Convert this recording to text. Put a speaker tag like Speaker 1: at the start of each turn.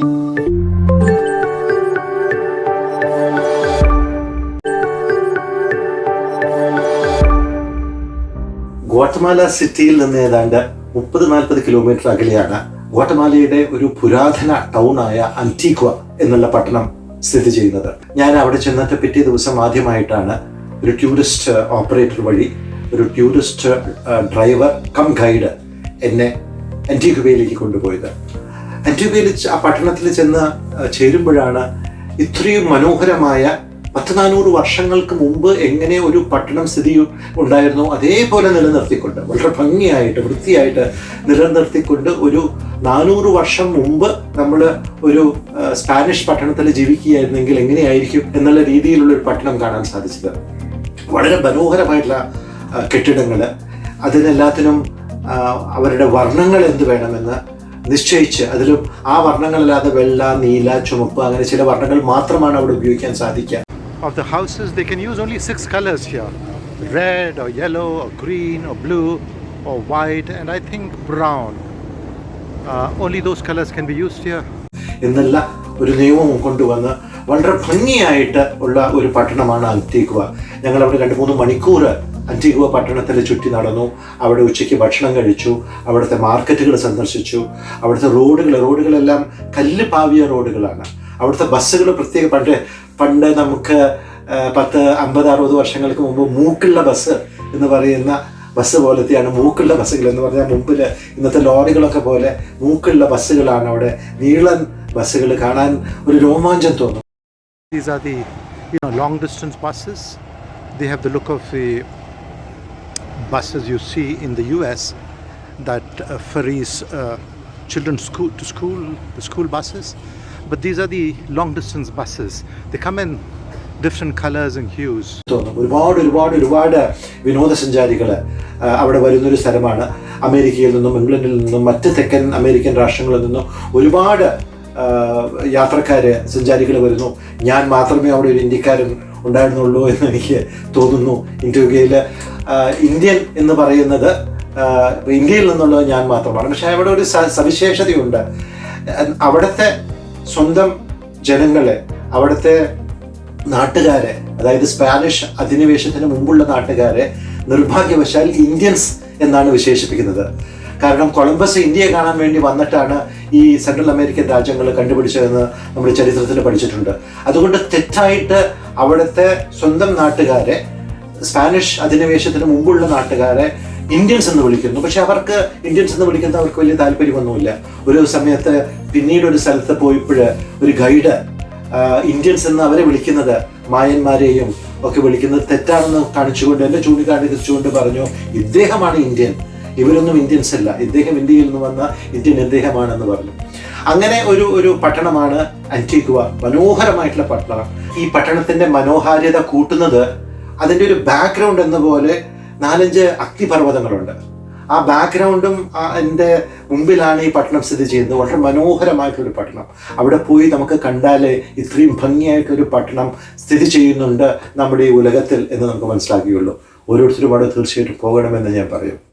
Speaker 1: ഗ്വാട്ടമാല സിറ്റിയിൽ നിന്ന് ഏതാണ്ട് മുപ്പത് നാൽപ്പത് കിലോമീറ്റർ അകലെയാണ് ഗോട്ടമാലയുടെ ഒരു പുരാതന ടൗണായ അന്റീക്വ എന്നുള്ള പട്ടണം സ്ഥിതി ചെയ്യുന്നത്. ഞാൻ അവിടെ ചെന്നിട്ട് പിറ്റേ ദിവസം ആദ്യമായിട്ടാണ് ഒരു ടൂറിസ്റ്റ് ഓപ്പറേറ്റർ വഴി ഒരു ടൂറിസ്റ്റ് ഡ്രൈവർ കം ഗൈഡ് എന്നെ അന്റീക്വയിലേക്ക് കൊണ്ടുപോയത്. അന്റീക്വയിൽ ആ പട്ടണത്തിൽ ചെന്ന് ചേരുമ്പോഴാണ് ഇത്രയും മനോഹരമായ പത്ത് നാനൂറ് വർഷങ്ങൾക്ക് മുമ്പ് എങ്ങനെ ഒരു പട്ടണം സ്ഥിതി ഉണ്ടായിരുന്നു അതേപോലെ നിലനിർത്തിക്കൊണ്ട് വളരെ ഭംഗിയായിട്ട് വൃത്തിയായിട്ട് നിലനിർത്തിക്കൊണ്ട് ഒരു നാനൂറ് വർഷം മുമ്പ് നമ്മൾ ഒരു സ്പാനിഷ് പട്ടണത്തിൽ ജീവിക്കുകയായിരുന്നെങ്കിൽ എങ്ങനെയായിരിക്കും എന്നുള്ള രീതിയിലുള്ള ഒരു പട്ടണം കാണാൻ സാധിച്ചത്. വളരെ മനോഹരമായിട്ടുള്ള കെട്ടിടങ്ങൾ അതിനെല്ലാത്തിനും അവരുടെ വർണങ്ങൾ എന്ത് വേണമെന്ന് നിശ്ചയിച്ച് അതിലും ആ വർണങ്ങളല്ലാതെ വെള്ള നീല ചുമപ്പ് അങ്ങനെ ചില വർണങ്ങൾ മാത്രമാണ് അവിടെ ഉപയോഗിക്കാൻ സാധിക്കുക
Speaker 2: of the houses, they can use only six colors here red or yellow or green or blue or white, and I think brown. Uh, only those colors can be used here.
Speaker 1: എന്നുള്ള ഒരു നിയമവും കൊണ്ടുവന്ന് വളരെ ഭംഗിയായിട്ട് ഉള്ള ഒരു പട്ടണമാണ് അൽത്തേക്കുവ ഞങ്ങൾ അവിടെ രണ്ട് മൂന്ന് മണിക്കൂർ അന്റീഗ്വ പട്ടണത്തിൽ ചുറ്റി നടന്നു. അവിടെ ഉച്ചയ്ക്ക് ഭക്ഷണം കഴിച്ചു. അവിടുത്തെ മാർക്കറ്റുകൾ സന്ദർശിച്ചു. അവിടുത്തെ റോഡുകൾ റോഡുകളെല്ലാം കല്ല് പാവിയ റോഡുകളാണ്. അവിടുത്തെ ബസ്സുകൾ പ്രത്യേക പണ്ട് പണ്ട് നമുക്ക് പത്ത് അമ്പത് അറുപത് വർഷങ്ങൾക്ക് മുമ്പ് മൂക്കുള്ള ബസ് എന്ന് പറയുന്ന ബസ് പോലത്തെയാണ് മൂക്കുള്ള ബസ്സുകൾ എന്ന് പറഞ്ഞാൽ മുമ്പിൽ ഇന്നത്തെ ലോറികളൊക്കെ പോലെ മൂക്കുള്ള ബസ്സുകളാണ് അവിടെ. നീളൻ ബസ്സുകൾ കാണാൻ ഒരു രോമാഞ്ചം തോന്നും.
Speaker 2: These are the you know long distance buses. They have the look of buses you see in the US that uh, ferries uh, children school to school, the school buses. But these are the long distance buses. They come in different colors and hues.
Speaker 1: തോന്നും ഒരുപാട് ഒരുപാട് ഒരുപാട് വിനോദസഞ്ചാരികൾ അവിടെ വരുന്നൊരു സ്ഥലമാണ് അമേരിക്കയിൽ നിന്നും ഇംഗ്ലണ്ടിൽ നിന്നും മറ്റ് തെക്കൻ അമേരിക്കൻ രാഷ്ട്രങ്ങളിൽ നിന്നും ഒരുപാട് യാത്രക്കാർ സഞ്ചാരികൾ വരുന്നു. ഞാൻ മാത്രമേ അവിടെ ഒരു ഇന്ത്യക്കാരൻ ഉണ്ടായിരുന്നുള്ളൂ എന്ന് എനിക്ക് തോന്നുന്നു. ഇന്ത്യയിൽ ഇന്ത്യൻ എന്ന് പറയുന്നത് ഇന്ത്യയിൽ നിന്നുള്ളത് ഞാൻ മാത്രമാണ്. പക്ഷേ അവിടെ ഒരു സവിശേഷതയുണ്ട്. അവിടുത്തെ സ്വന്തം ജനങ്ങളെ അവിടുത്തെ നാട്ടുകാരെ അതായത് സ്പാനിഷ് അധിനിവേശത്തിന് മുമ്പുള്ള നാട്ടുകാരെ നിർഭാഗ്യവശാൽ ഇന്ത്യൻസ് എന്നാണ് വിശേഷിപ്പിക്കുന്നത്. കാരണം കൊളംബസ് ഇന്ത്യയെ കാണാൻ വേണ്ടി വന്നിട്ടാണ് ഈ സെൻട്രൽ അമേരിക്കൻ രാജ്യങ്ങൾ കണ്ടുപിടിച്ചതെന്ന് നമ്മൾ ചരിത്രത്തിൽ പഠിച്ചിട്ടുണ്ട്. അതുകൊണ്ട് തെറ്റായിട്ട് അവിടുത്തെ സ്വന്തം നാട്ടുകാരെ സ്പാനിഷ് അധിനിവേശത്തിന് മുമ്പുള്ള നാട്ടുകാരെ ഇന്ത്യൻസ് എന്ന് വിളിക്കുന്നു. പക്ഷെ അവർക്ക് ഇന്ത്യൻസ് എന്ന് വിളിക്കുന്ന അവർക്ക് വലിയ താല്പര്യമൊന്നുമില്ല. ഒരു സമയത്ത് പിന്നീട് ഒരു സ്ഥലത്ത് പോയപ്പോൾ ഒരു ഗൈഡ് ഇന്ത്യൻസ് എന്ന് അവരെ വിളിക്കുന്നത് മായന്മാരെയും ഒക്കെ വിളിക്കുന്നത് തെറ്റാണെന്ന് കാണിച്ചുകൊണ്ട് എന്നെ ചൂണ്ടിക്കാണിച്ചുകൊണ്ട് പറഞ്ഞു ഇദ്ദേഹമാണ് ഇന്ത്യൻ. ഇവരൊന്നും ഇന്ത്യൻസ് അല്ല. ഇദ്ദേഹം ഇന്ത്യയിൽ നിന്ന് വന്ന ഇന്ത്യൻ ഇദ്ദേഹമാണെന്ന് പറഞ്ഞു. അങ്ങനെ ഒരു ഒരു പട്ടണമാണ് അന്റിഗ്വ മനോഹരമായിട്ടുള്ള പട്ടണം ഈ പട്ടണത്തിന്റെ മനോഹാരിത കൂട്ടുന്നത് അതിന്റെ ഒരു ബാക്ക്ഗ്രൗണ്ട് എന്ന പോലെ നാലഞ്ച് അഗ്നിപർവതങ്ങളുണ്ട്. ആ ബാക്ക്ഗ്രൗണ്ടും എന്റെ മുമ്പിലാണ് ഈ പട്ടണം സ്ഥിതി ചെയ്യുന്നത്. വളരെ മനോഹരമായിട്ടൊരു പട്ടണം. അവിടെ പോയി നമുക്ക് കണ്ടാലേ ഇത്രയും ഭംഗിയായിട്ടൊരു പട്ടണം സ്ഥിതി ചെയ്യുന്നുണ്ട് നമ്മുടെ ഈ ഉലകത്തിൽ എന്ന് നമുക്ക് മനസ്സിലാക്കിയുള്ളൂ. ഓരോരുത്തരും അവിടെ തീർച്ചയായിട്ടും പോകണമെന്ന് ഞാൻ പറയും.